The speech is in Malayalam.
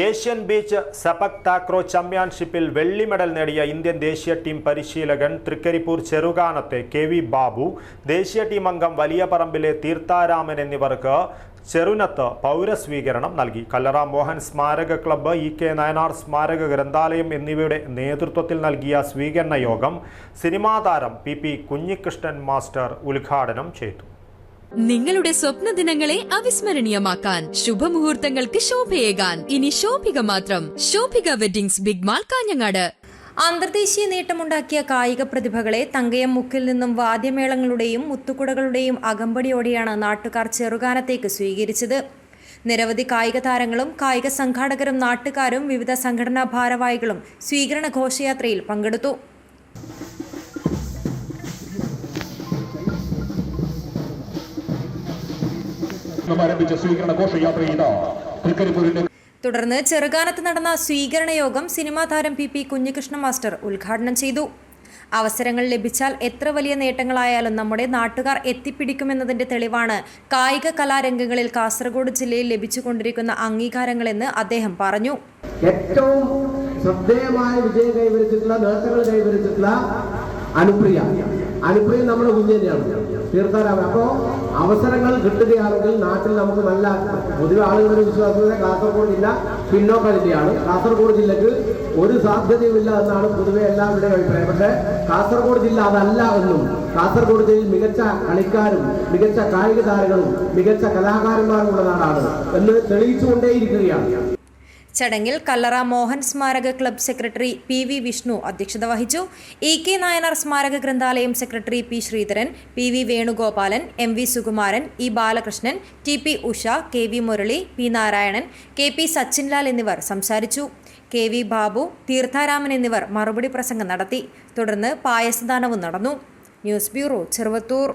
ഏഷ്യൻ ബീച്ച് സപക് താക്രോ ചാമ്പ്യൻഷിപ്പിൽ വെള്ളി മെഡൽ നേടിയ ഇന്ത്യൻ ദേശീയ ടീം പരിശീലകൻ തൃക്കരിപ്പൂർ ചെറുകാനത്തെ കെ വി ബാബു ദേശീയ ടീം അംഗം വലിയ പറമ്പിലെ തീർത്ഥാരാമൻ എന്നിവർക്ക് ചെറുനത്ത് പൗരസ്വീകരണം നൽകി. കല്ലറ മോഹൻ സ്മാരക ക്ലബ്ബ് ഇ കെ നയനാർ സ്മാരക ഗ്രന്ഥാലയം എന്നിവയുടെ നേതൃത്വത്തിൽ നൽകിയ സ്വീകരണ യോഗം സിനിമാതാരം പി പി കുഞ്ഞികൃഷ്ണൻ മാസ്റ്റർ ഉദ്ഘാടനം ചെയ്തു. നിങ്ങളുടെ സ്വപ്ന ദിനങ്ങളെ അവിസ്മരണീയമാക്കാൻ ശുഭമുഹൂർത്തങ്ങൾക്ക് ശോഭയേകാൻ. ഇനി ശോഭിക മാത്രം. Shobhika weddings big mall Kanhangad. അന്തർദേശീയ നേട്ടമുണ്ടാക്കിയ കായിക പ്രതിഭകളെ തങ്കയം മുക്കിൽ നിന്നും വാദ്യമേളങ്ങളുടെയും മുത്തുകുടകളുടെയും അകമ്പടിയോടെയാണ് നാട്ടുകാർ ചെറുകാനത്തേക്ക് സ്വീകരിച്ചത്. നിരവധി കായിക താരങ്ങളും കായിക സംഘാടകരും നാട്ടുകാരും വിവിധ സംഘടനാ ഭാരവാഹികളും സ്വീകരണ ഘോഷയാത്രയിൽ പങ്കെടുത്തു. ആരംഭിച്ച സ്വീകരണ ഘോഷയാത്ര ഇതാ തൃക്കരിപ്പൂരിന്റെ തുടർന്ന് ചെറുകാനത്ത് നടന്ന സ്വീകരണ യോഗം സിനിമാ താരം പി പി കുഞ്ഞികൃഷ്ണ മാസ്റ്റർ ഉദ്ഘാടനം ചെയ്തു. അവസരങ്ങൾ ലഭിച്ചാൽ എത്ര വലിയ നേട്ടങ്ങളായാലും നമ്മുടെ നാട്ടുകാർ എത്തിപ്പിടിക്കുമെന്നതിന്റെ തെളിവാണ് കായിക കലാരംഗങ്ങളിൽ കാസർഗോഡ് ജില്ലയിൽ ലഭിച്ചുകൊണ്ടിരിക്കുന്ന അംഗീകാരങ്ങളെന്ന് അദ്ദേഹം പറഞ്ഞു. ഏറ്റവും ശ്രദ്ധേയമായ വിജയം കൈവരിച്ചിട്ടുള്ള നേട്ടങ്ങൾ കൈവരിച്ചിട്ടുള്ള അനുപ്രിയ. അനുപ്രിയ നമ്മുടെ കുഞ്ഞു തന്നെയാണ്. തീർത്ഥാടനം അപ്പോൾ അവസരങ്ങൾ കിട്ടുകയാണെങ്കിൽ നാട്ടിൽ നമുക്ക് നല്ല പൊതുവെ ആളുകളുടെ വിശ്വാസത്തെ കാസർഗോഡ് ജില്ല പിന്നോക്ക ജില്ലയാണ് കാസർഗോഡ് ജില്ലക്ക് ഒരു സാധ്യതയുമില്ല എന്നാണ് പൊതുവെ എല്ലാവരുടെയും അഭിപ്രായം. പക്ഷേ കാസർഗോഡ് ജില്ല അതല്ല എന്നും കാസർഗോഡ് ജില്ലയിൽ മികച്ച കളിക്കാരും മികച്ച കായിക താരങ്ങളും മികച്ച കലാകാരന്മാരും ഉള്ള നാടാണ് എന്ന് തെളിയിച്ചുകൊണ്ടേയിരിക്കുകയാണ്. ചടങ്ങിൽ കല്ലറ മോഹൻ സ്മാരക club secretary P V Vishnu അധ്യക്ഷത വഹിച്ചു. ഇ കെ നായനാർ സ്മാരക ഗ്രന്ഥാലയം secretary P Sreedharan P V Venugopalan M V Sukumaran E Balakrishnan T P Usha K V Murali P Narayanan K P Sachinlal എന്നിവർ സംസാരിച്ചു. കെ വി ബാബു തീർത്ഥാരാമൻ എന്നിവർ മറുപടി പ്രസംഗം നടത്തി. തുടർന്ന് പായസദാനവും നടന്നു. News bureau Cheruvathur.